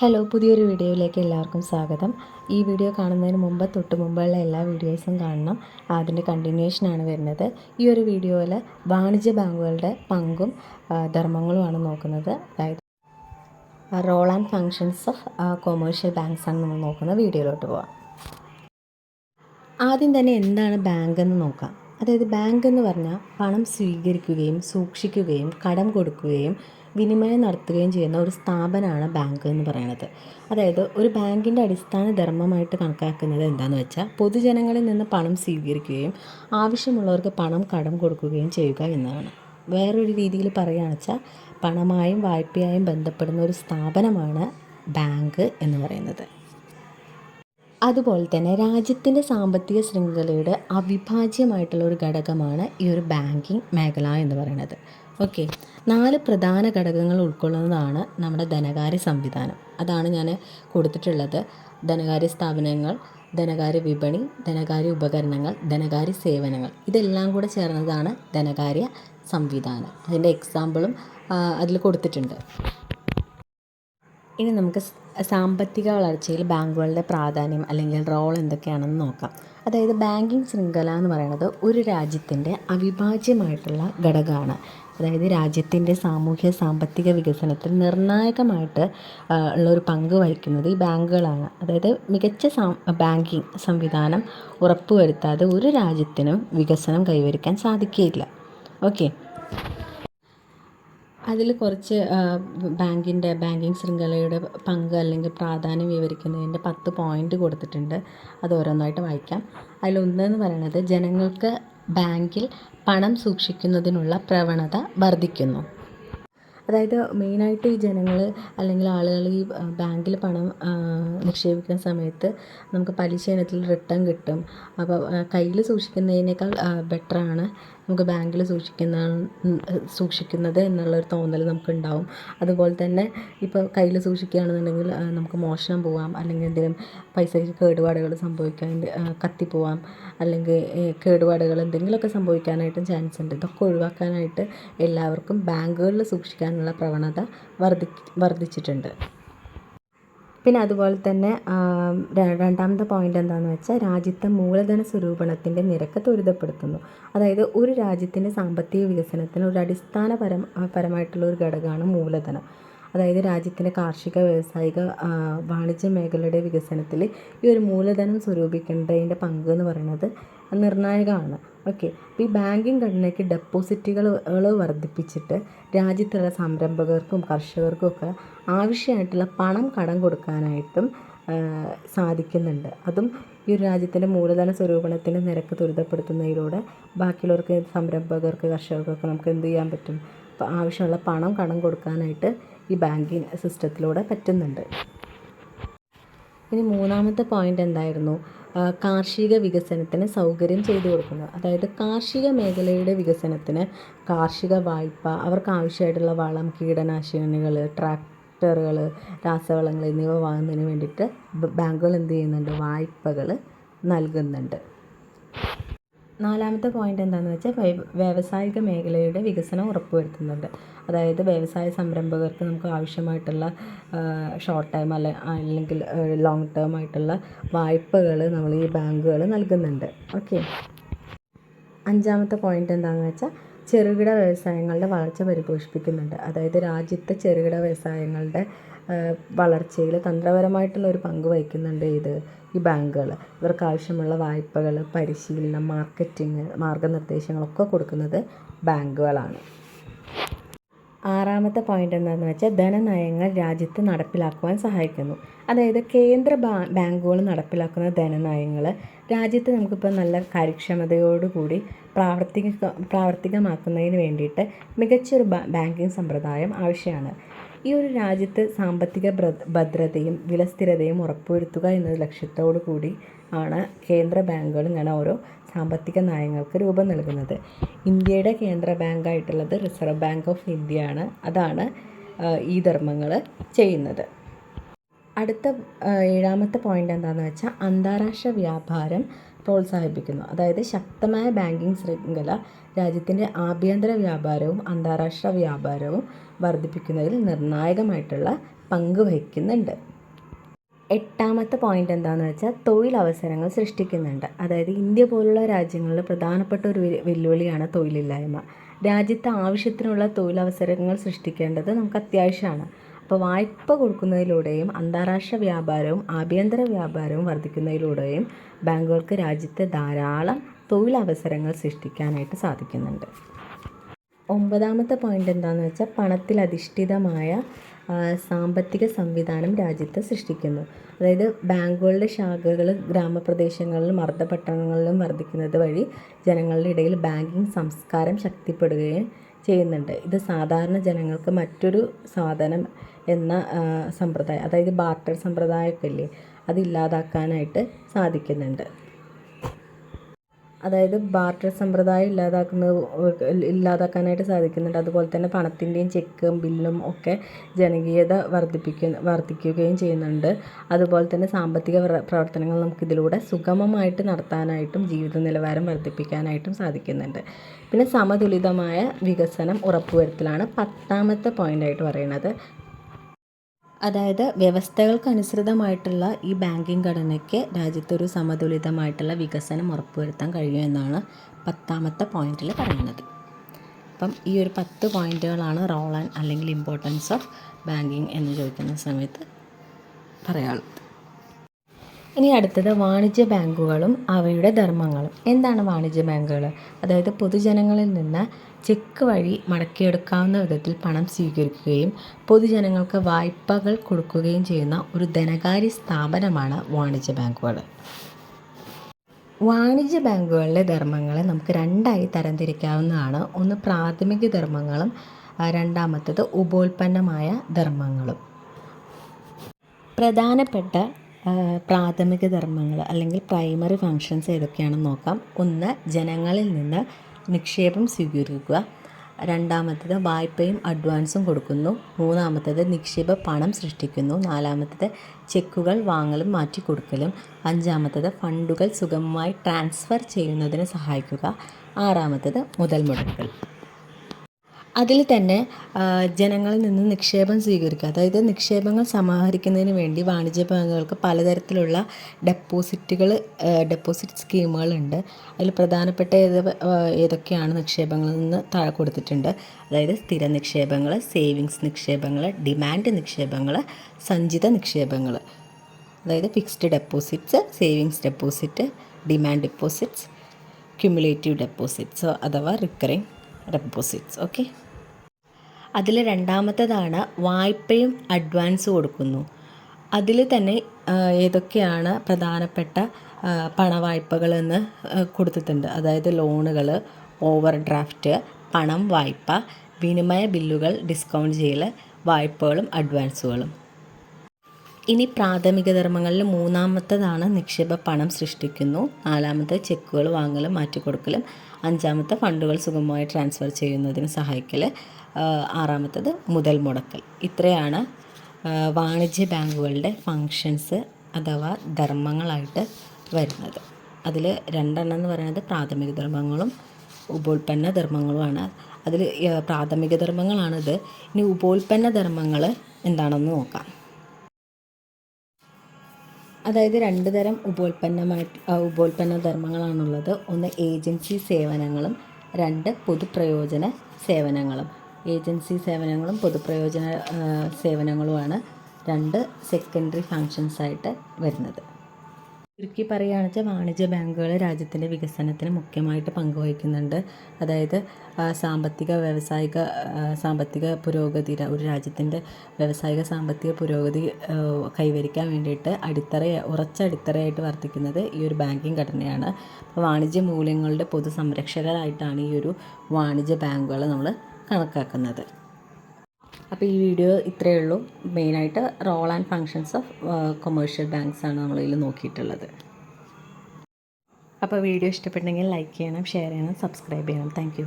Hello പുതിയൊരു വീഡിയോയിലേക്ക് എല്ലാവർക്കും സ്വാഗതം. ഈ വീഡിയോ കാണുന്നതിന് മുമ്പ് തൊട്ട് മുമ്പുള്ള എല്ലാ വീഡിയോസും കാണണം. അതിന്റെ കണ്ടിന്യൂഷനാണ് വരുന്നത്. ഈ ഒരു വീഡിയോയിൽ വാണിജ്യ ബാങ്കുകളുടെ പങ്കും ധർമ്മങ്ങളുമാണ് നോക്കുന്നത്. അതായത് role and functions of commercial banks ആണ് നമ്മൾ നോക്കുന്ന വീഡിയോയിലോട്ട് പോവാം. ആദ്യം തന്നെ എന്താണ് ബാങ്ക് എന്ന് നോക്കാം. അതായത് ബാങ്ക് എന്ന് പറഞ്ഞാൽ പണം സ്വീകരിക്കുകയും സൂക്ഷിക്കുകയും കടം കൊടുക്കുകയും വിനിമയം നടത്തുകയും ചെയ്യുന്ന ഒരു സ്ഥാപനമാണ് ബാങ്ക് എന്ന് പറയുന്നത് അതായത് ഒരു ബാങ്കിന്റെ അടിസ്ഥാന ധർമ്മമായിട്ട് കണക്കാക്കുന്നത് എന്താണെന്ന് വെച്ചാൽ പൊതുജനങ്ങളിൽ നിന്ന് പണം സ്വീകരിക്കുകയും ആവശ്യമുള്ളവർക്ക് പണം കടം കൊടുക്കുകയും ചെയ്യുക എന്നതാണ്. വേറൊരു രീതിയിൽ പറയുകയാണെന്ന് വെച്ചാൽ പണമായും വായ്പയായും ബന്ധപ്പെടുന്ന ഒരു സ്ഥാപനമാണ് ബാങ്ക് എന്ന് പറയുന്നത്. അതുപോലെ തന്നെ രാജ്യത്തിന്റെ സാമ്പത്തിക ശൃംഖലയുടെ അവിഭാജ്യമായിട്ടുള്ള ഒരു ഘടകമാണ് ഈ ഒരു ബാങ്കിങ് മേഖല എന്ന് പറയുന്നത് ഓക്കെ. നാല് പ്രധാന ഘടകങ്ങൾ ഉൾക്കൊള്ളുന്നതാണ് നമ്മുടെ ധനകാര്യ സംവിധാനം. അതാണ് ഞാൻ കൊടുത്തിട്ടുള്ളത്. ധനകാര്യ സ്ഥാപനങ്ങൾ ധനകാര്യ വിപണി ധനകാര്യ ഉപകരണങ്ങൾ ധനകാര്യ സേവനങ്ങൾ. ഇതെല്ലാം കൂടെ ചേർന്നതാണ് ധനകാര്യ സംവിധാനം. അതിന്റെ എക്സാമ്പിളും അതിൽ കൊടുത്തിട്ടുണ്ട്. ഇനി നമുക്ക് സാമ്പത്തിക വളർച്ചയിൽ ബാങ്കുകളുടെ പ്രാധാന്യം അല്ലെങ്കിൽ റോൾ എന്തൊക്കെയാണെന്ന് നോക്കാം. അതായത് ബാങ്കിങ് ശൃംഖല എന്ന് പറയുന്നത് ഒരു രാജ്യത്തിന്റെ അവിഭാജ്യമായിട്ടുള്ള ഘടകമാണ്. അതായത് രാജ്യത്തിന്റെ സാമൂഹ്യ സാമ്പത്തിക വികസനത്തിൽ നിർണായകമായിട്ട് ഉള്ളൊരു പങ്ക് വഹിക്കുന്നത് ഈ ബാങ്കുകളാണ്. അതായത് മികച്ച ബാങ്കിങ് സംവിധാനം ഉറപ്പുവരുത്താതെ ഒരു രാജ്യത്തിനും വികസനം കൈവരിക്കാൻ സാധിക്കുകയില്ല. ഓക്കെ. അതിൽ കുറച്ച് ബാങ്കിന്റെ ബാങ്കിങ് ശൃംഖലയുടെ പങ്ക് അല്ലെങ്കിൽ പ്രാധാന്യം വിവരിക്കുന്നതിന്റെ പത്ത് പോയിന്റ് കൊടുത്തിട്ടുണ്ട്. അത് ഓരോന്നായിട്ട് വായിക്കാം. അതിലൊന്നെന്ന് പറയുന്നത് ജനങ്ങൾക്ക് ബാങ്കിൽ പണം സൂക്ഷിക്കുന്നതിനുള്ള പ്രവണത വർദ്ധിക്കുന്നു. അതായത് മെയിനായിട്ട് ഈ ജനങ്ങൾ അല്ലെങ്കിൽ ആളുകൾ ഈ ബാങ്കിൽ പണം നിക്ഷേപിക്കുന്ന സമയത്ത് നമുക്ക് പലിശ ഇനത്തിൽ റിട്ടേൺ കിട്ടും. അപ്പോൾ കയ്യിൽ സൂക്ഷിക്കുന്നതിനേക്കാൾ ബെറ്ററാണ് നമുക്ക് ബാങ്കിൽ സൂക്ഷിക്കുന്ന സൂക്ഷിക്കുന്നത് എന്നുള്ളൊരു തോന്നൽ നമുക്കുണ്ടാവും. അതുപോലെ തന്നെ ഇപ്പോൾ കയ്യിൽ സൂക്ഷിക്കുകയാണെന്നുണ്ടെങ്കിൽ നമുക്ക് മോഷണം പോവാം. അല്ലെങ്കിൽ എന്തെങ്കിലും പൈസയ്ക്ക് കേടുപാടുകൾ സംഭവിക്കാൻ കത്തിപ്പോവാം അല്ലെങ്കിൽ കേടുപാടുകൾ എന്തെങ്കിലുമൊക്കെ സംഭവിക്കാനായിട്ടും ചാൻസ് ഉണ്ട്. ഇതൊക്കെ ഒഴിവാക്കാനായിട്ട് എല്ലാവർക്കും ബാങ്കുകളിൽ സൂക്ഷിക്കാനുള്ള പ്രവണത വർദ്ധി വർദ്ധിച്ചിട്ടുണ്ട്. പിന്നെ അതുപോലെ തന്നെ രണ്ടാമത്തെ പോയിന്റ് എന്താണെന്ന് വെച്ചാൽ രാജ്യത്തെ മൂലധന സ്വരൂപണത്തിന്റെ നിരക്ക് ത്വരിതപ്പെടുത്തുന്നു. അതായത് ഒരു രാജ്യത്തിന്റെ സാമ്പത്തിക വികസനത്തിന് ഒരു അടിസ്ഥാനപരം പരമായിട്ടുള്ള ഒരു ഘടകമാണ് മൂലധനം. അതായത് രാജ്യത്തിന്റെ കാർഷിക വ്യാവസായിക വാണിജ്യ മേഖലയുടെ വികസനത്തിൽ ഈ ഒരു മൂലധനം സ്വരൂപിക്കേണ്ടതിന്റെ പങ്ക് എന്ന് പറയുന്നത് നിർണായകമാണ്. ഓക്കെ. അപ്പോൾ ഈ ബാങ്കിങ് ഘടനയ്ക്ക് ഡെപ്പോസിറ്റുകൾ വർദ്ധിപ്പിച്ചിട്ട് രാജ്യത്തുള്ള സംരംഭകർക്കും കർഷകർക്കും ഒക്കെ ആവശ്യമായിട്ടുള്ള പണം കടം കൊടുക്കാനായിട്ടും സാധിക്കുന്നുണ്ട്. അതും ഈ ഒരു രാജ്യത്തിന്റെ മൂലധന സ്വരൂപണത്തിന്റെ നിരക്ക് ത്വരിതപ്പെടുത്തുന്നതിലൂടെ ബാക്കിയുള്ളവർക്ക് സംരംഭകർക്ക് കർഷകർക്കൊക്കെ നമുക്ക് എന്ത് ചെയ്യാൻ പറ്റും? ആവശ്യമുള്ള പണം കടം കൊടുക്കാനായിട്ട് ഈ ബാങ്കിങ് സിസ്റ്റത്തിലൂടെ പറ്റുന്നുണ്ട്. ഇനി മൂന്നാമത്തെ പോയിന്റ് എന്തായിരുന്നു? കാർഷിക വികസനത്തിന് സൗകര്യം ചെയ്തു കൊടുക്കുന്നത്. അതായത് കാർഷിക മേഖലയുടെ വികസനത്തിന് കാർഷിക വായ്പ അവർക്ക് ആവശ്യമായിട്ടുള്ള വളം കീടനാശിനികൾ ട്രാക്ടറുകൾ രാസവളങ്ങൾ എന്നിവ വാങ്ങുന്നതിന് വേണ്ടിയിട്ട് ബാങ്കുകൾ എന്ത് ചെയ്യുന്നുണ്ട്? വായ്പകൾ നൽകുന്നുണ്ട്. നാലാമത്തെ പോയിന്റ് എന്താണെന്ന് വെച്ചാൽ വ്യ- വ്യാവസായിക മേഖലയുടെ വികസനം ഉറപ്പുവരുത്തുന്നുണ്ട്. അതായത് വ്യവസായ സംരംഭകർക്ക് നമുക്ക് ആവശ്യമായിട്ടുള്ള ഷോർട്ട് ടൈം അല്ല അല്ലെങ്കിൽ ലോങ് ടേം ആയിട്ടുള്ള വായ്പകൾ നമ്മൾ ഈ ബാങ്കുകൾ നൽകുന്നുണ്ട്. ഓക്കെ അഞ്ചാമത്തെ പോയിന്റ് എന്താണെന്ന് വെച്ചാൽ ചെറുകിട വ്യവസായങ്ങളുടെ വളർച്ച പരിപോഷിപ്പിക്കുന്നുണ്ട്. അതായത് രാജ്യത്തെ ചെറുകിട വ്യവസായങ്ങളുടെ വളർച്ചയിൽ തന്ത്രപരമായിട്ടുള്ള ഒരു പങ്ക് വഹിക്കുന്നുണ്ട് ഇത് ഈ ബാങ്കുകൾ. ഇവർക്ക് ആവശ്യമുള്ള വായ്പകൾ പരിശീലനം മാർക്കറ്റിംഗ് മാർഗനിർദ്ദേശങ്ങളൊക്കെ കൊടുക്കുന്നത് ബാങ്കുകളാണ്. ആറാമത്തെ പോയിന്റ് എന്താണെന്ന് വെച്ചാൽ ധനനയങ്ങൾ രാജ്യത്ത് നടപ്പിലാക്കുവാൻ സഹായിക്കുന്നു. അതായത് കേന്ദ്ര ബാങ്കുകൾ നടപ്പിലാക്കുന്ന ധനനയങ്ങൾ രാജ്യത്ത് നമുക്കിപ്പോൾ നല്ല കാര്യക്ഷമതയോടുകൂടി പ്രാവർത്തിക പ്രാവർത്തികമാക്കുന്നതിന് വേണ്ടിയിട്ട് മികച്ചൊരു ബാങ്കിങ് സമ്പ്രദായം ആവശ്യമാണ്. ഈ ഒരു രാജ്യത്ത് സാമ്പത്തിക ഭദ്ര- ഭദ്രതയും വിലസ്ഥിരതയും ഉറപ്പുവരുത്തുക എന്ന ലക്ഷ്യത്തോടു കൂടി ആണ് കേന്ദ്ര ബാങ്കുകൾ ഇങ്ങനെ ഓരോ സാമ്പത്തിക നയങ്ങൾക്ക് രൂപം നൽകുന്നത്. ഇന്ത്യയുടെ കേന്ദ്ര ബാങ്കായിട്ടുള്ളത് റിസർവ് ബാങ്ക് ഓഫ് ഇന്ത്യ ആണ്. അതാണ് ഈ ധർമ്മങ്ങൾ ചെയ്യുന്നത്. അടുത്ത ഏഴാമത്തെ പോയിന്റ് എന്താണെന്ന് വെച്ചാൽ അന്താരാഷ്ട്ര വ്യാപാരം പ്രോത്സാഹിപ്പിക്കുന്നു. അതായത് ശക്തമായ ബാങ്കിങ് ശൃംഖല രാജ്യത്തിന്റെ ആഭ്യന്തര വ്യാപാരവും അന്താരാഷ്ട്ര വ്യാപാരവും വർദ്ധിപ്പിക്കുന്നതിൽ നിർണായകമായിട്ടുള്ള പങ്ക് വഹിക്കുന്നുണ്ട്. എട്ടാമത്തെ പോയിന്റ് എന്താണെന്ന് വെച്ചാൽ തൊഴിലവസരങ്ങൾ സൃഷ്ടിക്കുന്നുണ്ട്. അതായത് ഇന്ത്യ പോലുള്ള രാജ്യങ്ങളിൽ പ്രധാനപ്പെട്ട ഒരു വെല്ലുവിളിയാണ് തൊഴിലില്ലായ്മ. രാജ്യത്ത് ആവശ്യത്തിനുള്ള തൊഴിലവസരങ്ങൾ സൃഷ്ടിക്കേണ്ടത് നമുക്ക് അത്യാവശ്യമാണ്. അപ്പോൾ വായ്പ കൊടുക്കുന്നതിലൂടെയും അന്താരാഷ്ട്ര വ്യാപാരവും ആഭ്യന്തര വ്യാപാരവും വർദ്ധിക്കുന്നതിലൂടെയും ബാങ്കുകൾക്ക് രാജ്യത്തെ ധാരാളം തൊഴിലവസരങ്ങൾ സൃഷ്ടിക്കാനായിട്ട് സാധിക്കുന്നുണ്ട്. ഒമ്പതാമത്തെ പോയിന്റ് എന്താണെന്ന് വെച്ചാൽ പണത്തിൽ അധിഷ്ഠിതമായ സാമ്പത്തിക സംവിധാനം രാജ്യത്ത് സൃഷ്ടിക്കുന്നു. അതായത് ബാങ്കുകളുടെ ശാഖകൾ ഗ്രാമപ്രദേശങ്ങളിലും അർദ്ധപട്ടണങ്ങളിലും വർദ്ധിക്കുന്നത് വഴി ജനങ്ങളുടെ ഇടയിൽ ബാങ്കിങ് സംസ്കാരം ശക്തിപ്പെടുകയും ചെയ്യുന്നുണ്ട്. ഇത് സാധാരണ ജനങ്ങൾക്ക് മറ്റൊരു സാധനം എന്ന സമ്പ്രദായം അതായത് ബാർട്ടർ സമ്പ്രദായമൊക്കെ ഇല്ലേ അത് ഇല്ലാതാക്കാനായിട്ട് സാധിക്കുന്നുണ്ട്. അതായത് ബാർട്ടർ സമ്പ്രദായം ഇല്ലാതാക്കുന്ന ഇല്ലാതാക്കാനായിട്ട് സാധിക്കുന്നുണ്ട്. അതുപോലെ തന്നെ പണത്തിന്റെയും ചെക്കും ബില്ലും ഒക്കെ ജനകീയത വർദ്ധിപ്പിക്കുന്ന വർദ്ധിക്കുകയും ചെയ്യുന്നുണ്ട്. അതുപോലെ തന്നെ സാമ്പത്തിക പ്ര- പ്രവർത്തനങ്ങൾ നമുക്കിതിലൂടെ സുഗമമായിട്ട് നടത്താനായിട്ടും ജീവിത നിലവാരം വർദ്ധിപ്പിക്കാനായിട്ടും സാധിക്കുന്നുണ്ട്. പിന്നെ സമതുലിതമായ വികസനം ഉറപ്പുവരുത്തലാണ് പത്താമത്തെ പോയിന്റായിട്ട് പറയുന്നത്. അതായത് വ്യവസ്ഥകൾക്കനുസൃതമായിട്ടുള്ള ഈ ബാങ്കിങ് ഘടനയ്ക്ക് രാജ്യത്തൊരു സമതുലിതമായിട്ടുള്ള വികസനം ഉറപ്പുവരുത്താൻ കഴിയുമെന്നാണ് പത്താമത്തെ പോയിന്റിൽ പറയുന്നത്. അപ്പം ഈ ഒരു പത്ത് പോയിന്റുകളാണ് റോൾ ആൻഡ് അല്ലെങ്കിൽ ഇമ്പോർട്ടൻസ് ഓഫ് ബാങ്കിങ് എന്ന് ചോദിക്കുന്ന സമയത്ത് പറയാനുള്ളത്. ഇനി അടുത്തത് വാണിജ്യ ബാങ്കുകളും അവയുടെ ധർമ്മങ്ങളും. എന്താണ് വാണിജ്യ ബാങ്കുകൾ അതായത് പൊതുജനങ്ങളിൽ നിന്ന് ചെക്ക് വഴി മടക്കിയെടുക്കാവുന്ന വിധത്തിൽ പണം സ്വീകരിക്കുകയും പൊതുജനങ്ങൾക്ക് വായ്പകൾ കൊടുക്കുകയും ചെയ്യുന്ന ഒരു ധനകാര്യ സ്ഥാപനമാണ് വാണിജ്യ ബാങ്കുകൾ വാണിജ്യ ബാങ്കുകളിലെ ധർമ്മങ്ങളെ നമുക്ക് രണ്ടായി തരംതിരിക്കാവുന്നതാണ്. ഒന്ന് പ്രാഥമിക ധർമ്മങ്ങളും രണ്ടാമത്തത് ഉപോൽപ്പന്നമായ ധർമ്മങ്ങളും. പ്രധാനപ്പെട്ട പ്രാഥമിക ധർമ്മങ്ങൾ അല്ലെങ്കിൽ പ്രൈമറി ഫങ്ഷൻസ് ഏതൊക്കെയാണെന്ന് നോക്കാം. ഒന്ന് ജനങ്ങളിൽ നിന്ന് നിക്ഷേപം സ്വീകരിക്കുക. രണ്ടാമത്തേത് വായ്പയും അഡ്വാൻസും കൊടുക്കുന്നു. മൂന്നാമത്തേത് നിക്ഷേപ പണം സൃഷ്ടിക്കുന്നു. നാലാമത്തേത് ചെക്കുകൾ വാങ്ങലും മാറ്റി കൊടുക്കലും അഞ്ചാമത്തേത് ഫണ്ടുകൾ സുഗമമായി ട്രാൻസ്ഫർ ചെയ്യുന്നതിന് സഹായിക്കുക. ആറാമത്തേത് മുതൽ മുടക്കൽ അതിൽ തന്നെ ജനങ്ങളിൽ നിന്ന് നിക്ഷേപം സ്വീകരിക്കുക. അതായത് നിക്ഷേപങ്ങൾ സമാഹരിക്കുന്നതിന് വേണ്ടി വാണിജ്യ ബാങ്കുകൾക്ക് പലതരത്തിലുള്ള ഡെപ്പോസിറ്റുകൾ ഡെപ്പോസിറ്റ് സ്കീമുകളുണ്ട്. അതിൽ പ്രധാനപ്പെട്ട ഏത് ഏതൊക്കെയാണ് നിക്ഷേപങ്ങളിൽ നിന്ന് താഴെ കൊടുത്തിട്ടുണ്ട്. അതായത് സ്ഥിര നിക്ഷേപങ്ങൾ സേവിങ്സ് നിക്ഷേപങ്ങൾ ഡിമാൻഡ് നിക്ഷേപങ്ങൾ സഞ്ചിത നിക്ഷേപങ്ങൾ. അതായത് fixed deposits savings deposit demand deposits cumulative deposits അഥവാ റിക്കറിങ് ഡെപ്പോസിറ്റ്സ്. ഓക്കെ? അതിൽ രണ്ടാമത്തേതാണ് വായ്പയും അഡ്വാൻസ് കൊടുക്കുന്നു. അതിൽ തന്നെ ഏതൊക്കെയാണ് പ്രധാനപ്പെട്ട പണവായ്പകളെന്ന് കൊടുത്തിട്ടുണ്ട്. അതായത് ലോണുകൾ ഓവർ ഡ്രാഫ്റ്റ് പണം വായ്പ വിനിമയ ബില്ലുകൾ ഡിസ്കൗണ്ട് ചെയ്യൽ വായ്പകളും അഡ്വാൻസുകളും ഇനി പ്രാഥമിക ധർമ്മങ്ങളിൽ മൂന്നാമത്തേതാണ് നിക്ഷേപ പണം സൃഷ്ടിക്കുന്നു. നാലാമത്തെ ചെക്കുകൾ വാങ്ങലും മാറ്റിക്കൊടുക്കലും അഞ്ചാമത്തെ ഫണ്ടുകൾ സുഗമമായി ട്രാൻസ്ഫർ ചെയ്യുന്നതിന് സഹായിക്കൽ ആറാമത്തേത് മുതൽ മുടക്കൽ. ഇത്രയാണ് വാണിജ്യ ബാങ്കുകളുടെ ഫങ്ഷൻസ് അഥവാ ധർമ്മങ്ങളായിട്ട് വരുന്നത്. അതിൽ രണ്ടെണ്ണം എന്ന് പറയുന്നത് പ്രാഥമിക ധർമ്മങ്ങളും ഉപോൽപ്പന്ന ധർമ്മങ്ങളുമാണ്. അതിൽ പ്രാഥമിക ധർമ്മങ്ങളാണിത്. ഇനി ഉപോൽപ്പന്ന ധർമ്മങ്ങൾ എന്താണെന്ന് നോക്കാം. അതായത് രണ്ട് തരം ഉപോൽപ്പന്നമായിട്ട് ഉപോൽപ്പന്ന ധർമ്മങ്ങളാണുള്ളത്. ഒന്ന് ഏജൻസി സേവനങ്ങളും രണ്ട് പൊതുപ്രയോജന സേവനങ്ങളും. ഏജൻസി സേവനങ്ങളും പൊതുപ്രയോജന സേവനങ്ങളുമാണ് രണ്ട് സെക്കൻഡറി ഫങ്ഷൻസ് ആയിട്ട് വരുന്നത്. ചുരുക്കി പറയുകയാണെന്ന് വെച്ചാൽ വാണിജ്യ ബാങ്കുകൾ രാജ്യത്തിന്റെ വികസനത്തിന് മുഖ്യമായിട്ട് പങ്കുവഹിക്കുന്നുണ്ട്. അതായത് സാമ്പത്തിക വ്യാവസായിക സാമ്പത്തിക പുരോഗതി ഒരു രാജ്യത്തിന്റെ വ്യാവസായിക സാമ്പത്തിക പുരോഗതി കൈവരിക്കാൻ വേണ്ടിയിട്ട് അടിത്തറ ഉറച്ച അടിത്തറയായിട്ട് വർത്തിക്കുന്നത് ഈ ഒരു ബാങ്കിങ് ഘടനയാണ്. വാണിജ്യ മൂല്യങ്ങളുടെ പൊതു സംരക്ഷകരായിട്ടാണ് ഈ ഒരു വാണിജ്യ ബാങ്കുകൾ നമ്മൾ കണക്കാക്കുന്നത്. അപ്പോൾ ഈ വീഡിയോ ഇത്രയേ ഉള്ളൂ. മെയിനായിട്ട് role and functions of commercial banks ആണ് നമ്മളിതിൽ നോക്കിയിട്ടുള്ളത്. അപ്പോൾ വീഡിയോ ഇഷ്ടപ്പെട്ടെങ്കിൽ ലൈക്ക് ചെയ്യണം ഷെയർ ചെയ്യണം സബ്സ്ക്രൈബ് ചെയ്യണം. താങ്ക്